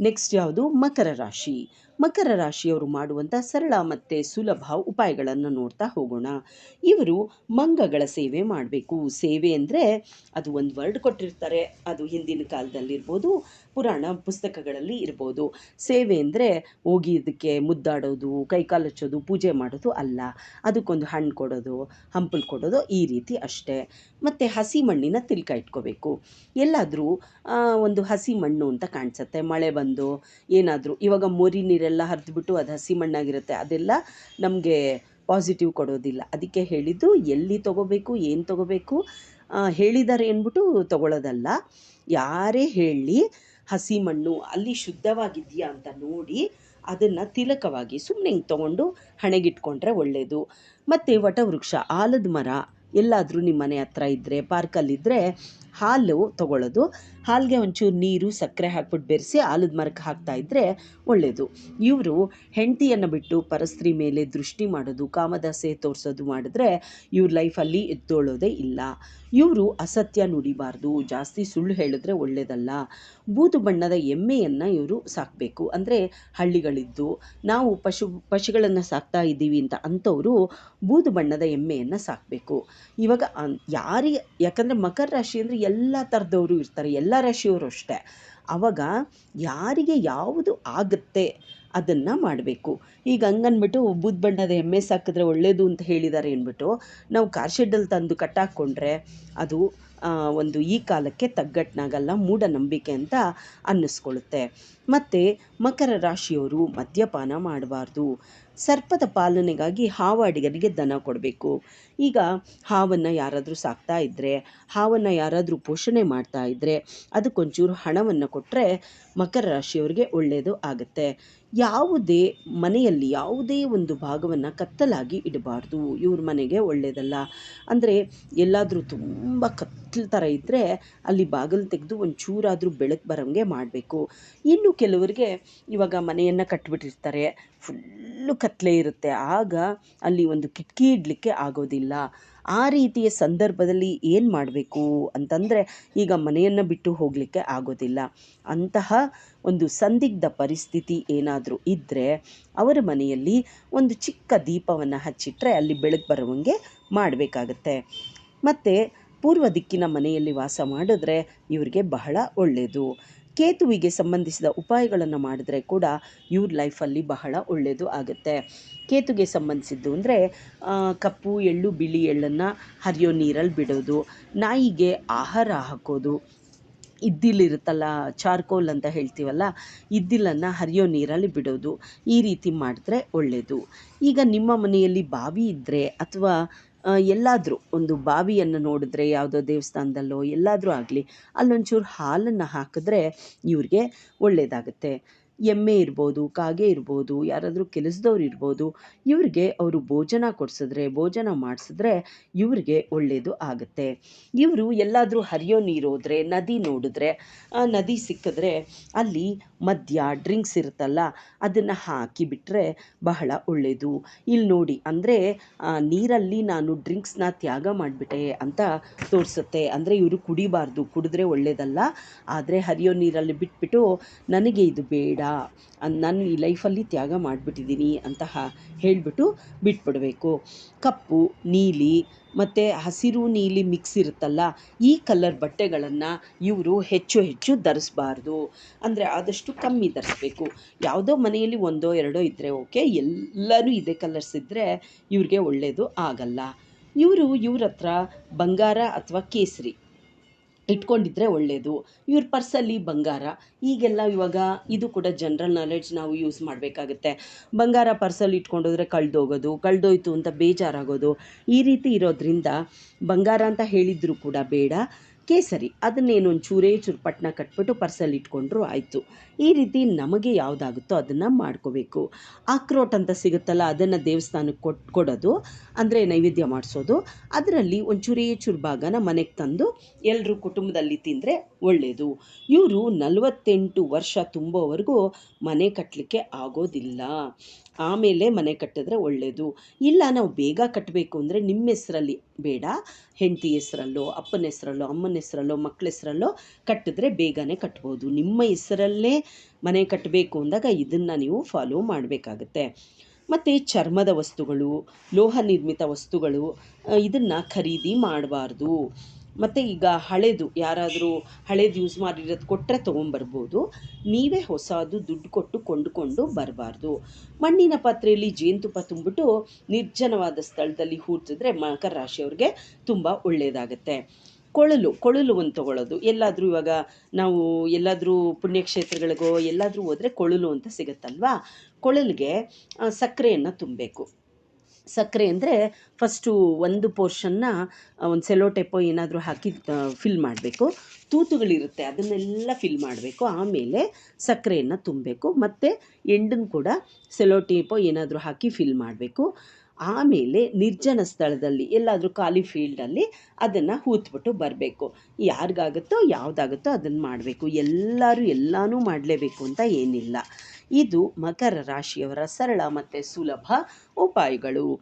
Next ಯಾವುದು? ಮಕರ ರಾಶಿ. ಮಕರ ರಾಶಿಯವರು ಮಾಡುವಂಥ ಸರಳ ಮತ್ತು ಸುಲಭ ಉಪಾಯಗಳನ್ನು ನೋಡ್ತಾ ಹೋಗೋಣ. ಇವರು ಮಂಗಗಳ ಸೇವೆ ಮಾಡಬೇಕು. ಸೇವೆ ಅಂದರೆ ಅದು ಒಂದು ವರ್ಡ್ ಕೊಟ್ಟಿರ್ತಾರೆ. ಅದು ಹಿಂದಿನ ಕಾಲದಲ್ಲಿರ್ಬೋದು, ಪುರಾಣ ಪುಸ್ತಕಗಳಲ್ಲಿ ಇರ್ಬೋದು. ಸೇವೆ ಅಂದರೆ ಹೋಗಿ ಇದಕ್ಕೆ ಮುದ್ದಾಡೋದು ಕೈಕಾಲು ಹಚ್ಚೋದು, ಪೂಜೆ ಮಾಡೋದು ಅಲ್ಲ. ಅದಕ್ಕೊಂದು ಹಣ್ಣು ಕೊಡೋದು, ಹಂಪಲು ಕೊಡೋದು ಈ ರೀತಿ ಅಷ್ಟೇ. ಮತ್ತು ಹಸಿ ಮಣ್ಣಿನ ತಿಲ್ಕ ಇಟ್ಕೋಬೇಕು. ಎಲ್ಲಾದರೂ ಒಂದು ಹಸಿ ಮಣ್ಣು ಅಂತ ಕಾಣಿಸುತ್ತೆ. ಮಳೆ ಬಂದು ಏನಾದರೂ ಇವಾಗ ಮೋರಿ ನೀರೆಲ್ಲ ಹರಿದ್ಬಿಟ್ಟು ಅದು ಹಸಿ ಮಣ್ಣಾಗಿರುತ್ತೆ. ಅದೆಲ್ಲ ನಮಗೆ ಪಾಸಿಟಿವ್ ಕೊಡೋದಿಲ್ಲ. ಅದಕ್ಕೆ ಹೇಳಿದ್ದು ಎಲ್ಲಿ ತೊಗೋಬೇಕು, ಏನು ತೊಗೋಬೇಕು ಹೇಳಿದ್ದಾರೆ ಅಂದ್ಬಿಟ್ಟು ತೊಗೊಳ್ಳೋದಲ್ಲ ಯಾರೇ ಹೇಳಿ ಹಸಿ ಮಣ್ಣು ಅಲ್ಲಿ ಶುದ್ಧವಾಗಿದೆಯಾ ಅಂತ ನೋಡಿ ಅದನ್ನು ತಿಲಕವಾಗಿ ಸುಮ್ಮನೆ ಹಿಂಗೆ ತೊಗೊಂಡು ಹಣೆಗಿಟ್ಕೊಂಡ್ರೆ ಒಳ್ಳೆಯದು ಮತ್ತು ವಟವೃಕ್ಷ, ಆಲದ ಮರ, ಎಲ್ಲಾದರೂ ನಿಮ್ಮ ಮನೆ ಹತ್ರ ಇದ್ದರೆ ಪಾರ್ಕಲ್ಲಿದ್ದರೆ ಹಾಲು ತಗೊಳ್ಳೋದು. ಹಾಲಿಗೆ ಒಂಚೂರು ನೀರು, ಸಕ್ಕರೆ ಹಾಕ್ಬಿಟ್ಟು ಬೆರೆಸಿ ಆಲದ ಮರಕ್ಕೆ ಹಾಕ್ತಾ ಇದ್ದರೆ ಒಳ್ಳೆಯದು ಇವರು ಹೆಂಡತಿಯನ್ನು ಬಿಟ್ಟು ಪರಸ್ತ್ರೀ ಮೇಲೆ ದೃಷ್ಟಿ ಮಾಡೋದು, ಕಾಮದಾಸೆ ತೋರಿಸೋದು ಮಾಡಿದ್ರೆ ಇವ್ರ ಲೈಫಲ್ಲಿ ಎದ್ದೋಳೋದೇ ಇಲ್ಲ. ಇವರು ಅಸತ್ಯ ನುಡಿಬಾರ್ದು, ಜಾಸ್ತಿ ಸುಳ್ಳು ಹೇಳಿದ್ರೆ ಒಳ್ಳೆಯದಲ್ಲ ಬೂದು ಬಣ್ಣದ ಎಮ್ಮೆಯನ್ನು ಇವರು ಸಾಕಬೇಕು. ಅಂದರೆ ಹಳ್ಳಿಗಳಿದ್ದು, ನಾವು ಪಶು, ಪಶುಗಳನ್ನು ಸಾಕ್ತಾ ಇದ್ದೀವಿ ಅಂತ ಅಂಥವರು ಬೂದು ಬಣ್ಣದ ಎಮ್ಮೆಯನ್ನು ಸಾಕಬೇಕು. ಇವಾಗ ಯಾರಿಗೆ, ಯಾಕಂದರೆ ಮಕರ ರಾಶಿ ಅಂದರೆ ಎಲ್ಲ ಥರದವರು ಇರ್ತಾರೆ, ಎಲ್ಲ ರಾಶಿಯವರು ಅಷ್ಟೇ. ಆವಾಗ ಯಾರಿಗೆ ಯಾವುದು ಆಗುತ್ತೆ ಅದನ್ನು ಮಾಡಬೇಕು. ಈಗ ಹಂಗನ್ಬಿಟ್ಟು ಬೂದು ಬಣ್ಣದ ಎಮ್ಮೆ ಸಾಕಿದ್ರೆ ಒಳ್ಳೆಯದು ಅಂತ ಹೇಳಿದ್ದಾರೆ ಅಂದ್ಬಿಟ್ಟು, ನಾವು ಕಾರ್ ಶೆಡ್ಡಲ್ಲಿ ತಂದು ಕಟ್ಟಾಕ್ಕೊಂಡ್ರೆ ಅದು ಒಂದು ಈ ಕಾಲಕ್ಕೆ ತಗ್ಗಟ್ನಾಗಲ್ಲ, ಮೂಢನಂಬಿಕೆ ಅಂತ ಅನ್ನಿಸ್ಕೊಳ್ಳುತ್ತೆ. ಮತ್ತು ಮಕರ ರಾಶಿಯವರು ಮದ್ಯಪಾನ ಮಾಡಬಾರ್ದು. ಸರ್ಪದ ಪಾಲನೆಗಾಗಿ ಹಾವಾಡಿಗರಿಗೆ ದನ ಕೊಡಬೇಕು. ಈಗ ಹಾವನ್ನು ಯಾರಾದರೂ ಸಾಕ್ತಾ ಇದ್ದರೆ ಹಾವನ್ನು ಯಾರಾದರೂ ಪೋಷಣೆ ಮಾಡ್ತಾ ಇದ್ದರೆ ಅದಕ್ಕೊಂಚೂರು ಹಣವನ್ನು ಕೊಟ್ಟರೆ ಮಕರ ರಾಶಿಯವರಿಗೆ ಒಳ್ಳೆಯದು ಆಗುತ್ತೆ. ಯಾವುದೇ ಮನೆಯಲ್ಲಿ ಯಾವುದೇ ಒಂದು ಭಾಗವನ್ನು ಕತ್ತಲಾಗಿ ಇಡಬಾರ್ದು. ಇವ್ರ ಮನೆಗೆ ಒಳ್ಳೆಯದಲ್ಲ ಅಂದರೆ ಎಲ್ಲಾದರೂ ತುಂಬ ಕತ್ತಲು ಥರ ಇದ್ದರೆ ಅಲ್ಲಿ ಬಾಗಿಲು ತೆಗೆದು ಒಂಚೂರಾದರೂ ಬೆಳಕು ಬರೋಂಗೆ ಮಾಡಬೇಕು. ಇನ್ನು ಕೆಲವರಿಗೆ ಇವಾಗ ಮನೆಯನ್ನು ಕಟ್ಟಿಬಿಟ್ಟಿರ್ತಾರೆ ಫುಲ್ಲು ಕತ್ತಲೆ ಇರುತ್ತೆ. ಆಗ ಅಲ್ಲಿ ಒಂದು ಕಿಟಕಿ ಇಡಲಿಕ್ಕೆ ಆಗೋದಿಲ್ಲ. ಆ ರೀತಿಯ ಸಂದರ್ಭದಲ್ಲಿ ಏನು ಮಾಡಬೇಕು ಅಂತಂದರೆ ಈಗ ಮನೆಯನ್ನು ಬಿಟ್ಟು ಹೋಗಲಿಕ್ಕೆ ಆಗೋದಿಲ್ಲ. ಅಂತಹ ಒಂದು ಸಂದಿಗ್ಧ ಪರಿಸ್ಥಿತಿ ಏನಾದರೂ ಇದ್ದರೆ ಅವರ ಮನೆಯಲ್ಲಿ ಒಂದು ಚಿಕ್ಕ ದೀಪವನ್ನು ಹಚ್ಚಿಟ್ರೆ ಅಲ್ಲಿ ಬೆಳಕು ಬರುವಂಗೆ ಮಾಡಬೇಕಾಗತ್ತೆ. ಮತ್ತು ಪೂರ್ವ ದಿಕ್ಕಿನ ಮನೆಯಲ್ಲಿ ವಾಸ ಮಾಡಿದ್ರೆ ಇವರಿಗೆ ಬಹಳ ಒಳ್ಳೆಯದು ಕೇತುವಿಗೆ ಸಂಬಂಧಿಸಿದ ಉಪಾಯಗಳನ್ನು ಮಾಡಿದ್ರೆ ಕೂಡ ಇವ್ರ ಲೈಫಲ್ಲಿ ಬಹಳ ಒಳ್ಳೆಯದು ಆಗುತ್ತೆ. ಕೇತುಗೆ ಸಂಬಂಧಿಸಿದ್ದು ಅಂದರೆ ಕಪ್ಪು, ಎಳ್ಳು, ಬಿಳಿ ಎಳ್ಳನ್ನು ಹರಿಯೋ ನೀರಲ್ಲಿ ಬಿಡೋದು, ನಾಯಿಗೆ ಆಹಾರ ಹಾಕೋದು. ಇದ್ದಿಲಿರುತ್ತಲ್ಲ ಚಾರ್ಕೋಲ್ ಅಂತ ಹೇಳ್ತೀವಲ್ಲ ಇದ್ದಿಲನ್ನು ಹರಿಯೋ ನೀರಲ್ಲಿ ಬಿಡೋದು. ಈ ರೀತಿ ಮಾಡಿದ್ರೆ ಒಳ್ಳೆಯದು ಈಗ ನಿಮ್ಮ ಮನೆಯಲ್ಲಿ ಬಾವಿ ಇದ್ದರೆ ಅಥವಾ ಎಲ್ಲಾದರೂ ಒಂದು ಬಾವಿಯನ್ನು ನೋಡಿದ್ರೆ, ಯಾವುದೋ ದೇವಸ್ಥಾನದಲ್ಲೋ ಎಲ್ಲಾದರೂ ಆಗಲಿ, ಅಲ್ಲೊಂಚೂರು ಹಾಲನ್ನು ಹಾಕಿದ್ರೆ ಇವ್ರಿಗೆ ಒಳ್ಳೆಯದಾಗುತ್ತೆ ಎಮ್ಮೆ ಇರ್ಬೋದು, ಕಾಗೆ ಇರ್ಬೋದು, ಯಾರಾದರೂ ಕೆಲಸದವ್ರು ಇರ್ಬೋದು, ಇವ್ರಿಗೆ ಅವರು ಭೋಜನ ಕೊಡಿಸಿದ್ರೆ, ಭೋಜನ ಮಾಡಿಸಿದ್ರೆ ಇವ್ರಿಗೆ ಒಳ್ಳೆಯದು ಆಗುತ್ತೆ. ಇವರು ಎಲ್ಲಾದರೂ ಹರಿಯೋ ನೀರು ಹೋದರೆ, ನದಿ ನೋಡಿದ್ರೆ, ಆ ನದಿ ಸಿಕ್ಕಿದ್ರೆ ಅಲ್ಲಿ ಮದ್ಯ ಡ್ರಿಂಕ್ಸ್ ಇರುತ್ತಲ್ಲ, ಅದನ್ನು ಹಾಕಿ ಬಿಟ್ಟರೆ ಬಹಳ ಒಳ್ಳೆಯದು ಇಲ್ಲಿ ನೋಡಿ, ಅಂದರೆ ನೀರಲ್ಲಿ ನಾನು ಡ್ರಿಂಕ್ಸ್ನ ತ್ಯಾಗ ಮಾಡಿಬಿಟ್ಟೆ ಅಂತ ತೋರಿಸುತ್ತೆ. ಅಂದರೆ, ಇವರು ಕುಡಿಬಾರ್ದು, ಕುಡಿದ್ರೆ ಒಳ್ಳೆಯದಲ್ಲ ಆದರೆ, ಹರಿಯೋ ನೀರಲ್ಲಿ ಬಿಟ್ಬಿಟ್ಟು ನನಗೆ ಇದು ಬೇಡ. ನಾನು ಈ ಲೈಫಲ್ಲಿ ತ್ಯಾಗ ಮಾಡಿಬಿಟ್ಟಿದ್ದೀನಿ ಅಂತ ಹೇಳಿಬಿಟ್ಟು ಬಿಟ್ಬಿಡಬೇಕು. ಕಪ್ಪು, ನೀಲಿ ಮತ್ತು ಹಸಿರು ನೀಲಿ ಮಿಕ್ಸ್ ಇರುತ್ತಲ್ಲ, ಈ ಕಲರ್ ಬಟ್ಟೆಗಳನ್ನು ಇವರು ಹೆಚ್ಚು ಹೆಚ್ಚು ಧರಿಸ್ಬಾರ್ದು. ಅಂದರೆ ಆದಷ್ಟು ಕಮ್ಮಿ ಧರಿಸ್ಬೇಕು. ಯಾವುದೋ ಮನೆಯಲ್ಲಿ ಒಂದೋ ಎರಡೋ ಇದ್ದರೆ ಓಕೆ ಎಲ್ಲರೂ ಇದೇ ಕಲರ್ಸ್ ಇದ್ದರೆ ಇವ್ರಿಗೆ ಒಳ್ಳೆಯದು ಆಗಲ್ಲ. ಇವರು ಇವ್ರ ಹತ್ರ ಬಂಗಾರ ಅಥವಾ ಕೇಸರಿ. ಇಟ್ಕೊಂಡಿದ್ರೆ ಒಳ್ಳೆಯದು ಇವ್ರ ಪರ್ಸಲ್ಲಿ ಬಂಗಾರ. ಈಗೆಲ್ಲ ಇವಾಗ ಇದು ಕೂಡ ಜನ್ರಲ್ ನಾಲೆಡ್ಜ್ ನಾವು ಯೂಸ್ ಮಾಡಬೇಕಾಗುತ್ತೆ. ಬಂಗಾರ ಪರ್ಸಲ್ಲಿ ಇಟ್ಕೊಂಡೋದ್ರೆ ಕಳೆದೋಗೋದು, ಕಳೆದೋಯ್ತು ಅಂತ ಬೇಜಾರಾಗೋದು, ಈ ರೀತಿ ಇರೋದ್ರಿಂದ ಬಂಗಾರ ಅಂತ ಹೇಳಿದರೂ ಕೂಡ ಬೇಡ. ಕೇಸರಿ ಅದನ್ನೇನು ಚೂರೇ ಚೂರು ಪಟ್ಟಣ ಕಟ್ಬಿಟ್ಟು ಪರ್ಸಲ್ಲಿ ಇಟ್ಕೊಂಡ್ರು ಆಯಿತು. ಈ ರೀತಿ ನಮಗೆ ಯಾವುದಾಗುತ್ತೋ ಅದನ್ನು ಮಾಡ್ಕೋಬೇಕು. ಆಕ್ರೋಟ್ ಅಂತ ಸಿಗುತ್ತಲ್ಲ, ಅದನ್ನು ದೇವಸ್ಥಾನಕ್ಕೆ ಕೊಟ್ಟು ಕೊಡೋದು, ಅಂದರೆ ನೈವೇದ್ಯ ಮಾಡಿಸೋದು. ಅದರಲ್ಲಿ ಒಂಚೂರೇ ಚೂರು ಭಾಗನ ಮನೆಗೆ ತಂದು ಎಲ್ಲರೂ ಕುಟುಂಬದಲ್ಲಿ ತಿಂದರೆ ಒಳ್ಳೆಯದು ಇವರು ನಲವತ್ತೆಂಟು ವರ್ಷ ತುಂಬೋವರೆಗೂ ಮನೆ ಕಟ್ಟಲಿಕ್ಕೆ ಆಗೋದಿಲ್ಲ. ಆಮೇಲೆ ಮನೆ ಕಟ್ಟಿದ್ರೆ ಒಳ್ಳೆಯದು ಇಲ್ಲ, ನಾವು ಬೇಗ ಕಟ್ಟಬೇಕು ಅಂದರೆ ನಿಮ್ಮ ಹೆಸ್ರಲ್ಲಿ ಬೇಡ. ಹೆಂಡತಿ ಹೆಸರಲ್ಲೋ, ಅಪ್ಪನ ಹೆಸರಲ್ಲೋ, ಅಮ್ಮನ ಹೆಸರಲ್ಲೋ ಮಕ್ಕಳ ಹೆಸರಲ್ಲೋ ಕಟ್ಟಿದ್ರೆ ಬೇಗನೆ ಕಟ್ಬೋದು. ನಿಮ್ಮ ಹೆಸರಲ್ಲೇ ಮನೆ ಕಟ್ಟಬೇಕು ಅಂದಾಗ ಇದನ್ನು ನೀವು ಫಾಲೋ ಮಾಡಬೇಕಾಗತ್ತೆ. ಮತ್ತು ಚರ್ಮದ ವಸ್ತುಗಳು, ಲೋಹ ನಿರ್ಮಿತ ವಸ್ತುಗಳು ಇದನ್ನು ಖರೀದಿ ಮಾಡಬಾರ್ದು. ಮತ್ತು ಈಗ ಹಳೆದು ಯಾರಾದರೂ ಹಳೇದು ಯೂಸ್ ಮಾಡಿರೋದು ಕೊಟ್ಟರೆ ತೊಗೊಂಬರ್ಬೋದು. ನೀವೇ ಹೊಸದು ದುಡ್ಡು ಕೊಟ್ಟು ಕೊಂಡುಕೊಂಡು ಬರಬಾರ್ದು. ಮಣ್ಣಿನ ಪಾತ್ರೆಯಲ್ಲಿ ಜೇನುತುಪ್ಪ ತುಂಬಿಟ್ಟು ನಿರ್ಜನವಾದ ಸ್ಥಳದಲ್ಲಿ ಹೂಡ್ತಿದ್ರೆ ಮಕರ ರಾಶಿಯವ್ರಿಗೆ ತುಂಬ ಒಳ್ಳೆಯದಾಗತ್ತೆ ಕೊಳಲು ಕೊಳಲು ಒಂದು ತೊಗೊಳ್ಳೋದು ಎಲ್ಲಾದರೂ ಇವಾಗ ನಾವು ಎಲ್ಲಾದರೂ ಪುಣ್ಯಕ್ಷೇತ್ರಗಳಿಗೋ ಎಲ್ಲಾದರೂ ಹೋದರೆ ಕೊಳಲು ಅಂತ ಸಿಗುತ್ತಲ್ವಾ? ಕೊಳಲಿಗೆ ಸಕ್ಕರೆಯನ್ನು ತುಂಬಬೇಕು. ಸಕ್ಕರೆ ಅಂದರೆ ಫಸ್ಟು ಒಂದು ಪೋರ್ಷನ್ನ ಒಂದು ಸೆಲೋ ಟೇಪೋ ಏನಾದರೂ ಹಾಕಿ ಫಿಲ್ ಮಾಡಬೇಕು. ತೂತುಗಳಿರುತ್ತೆ, ಅದನ್ನೆಲ್ಲ ಫಿಲ್ ಮಾಡಬೇಕು. ಆಮೇಲೆ ಸಕ್ಕರೆಯನ್ನು ತುಂಬಬೇಕು. ಮತ್ತು ಎಂಡನ್ನು ಕೂಡ ಸೆಲೋ ಟೇಪೋ ಏನಾದರೂ ಹಾಕಿ ಫಿಲ್ ಮಾಡಬೇಕು. ಆಮೇಲೆ ನಿರ್ಜನ ಸ್ಥಳದಲ್ಲಿ, ಎಲ್ಲಾದರೂ ಖಾಲಿ ಫೀಲ್ಡಲ್ಲಿ ಅದನ್ನು ಹೂತ್ಬಿಟ್ಟು ಬರಬೇಕು. ಯಾರಿಗಾಗುತ್ತೋ, ಯಾವುದಾಗುತ್ತೋ ಅದನ್ನು ಮಾಡಬೇಕು. ಎಲ್ಲರೂ ಎಲ್ಲನೂ ಮಾಡಲೇಬೇಕು ಅಂತ ಏನಿಲ್ಲ. ಇದು ಮಕರ ರಾಶಿಯವರ ಸರಳ ಮತ್ತು ಸುಲಭ ಉಪಾಯಗಳು.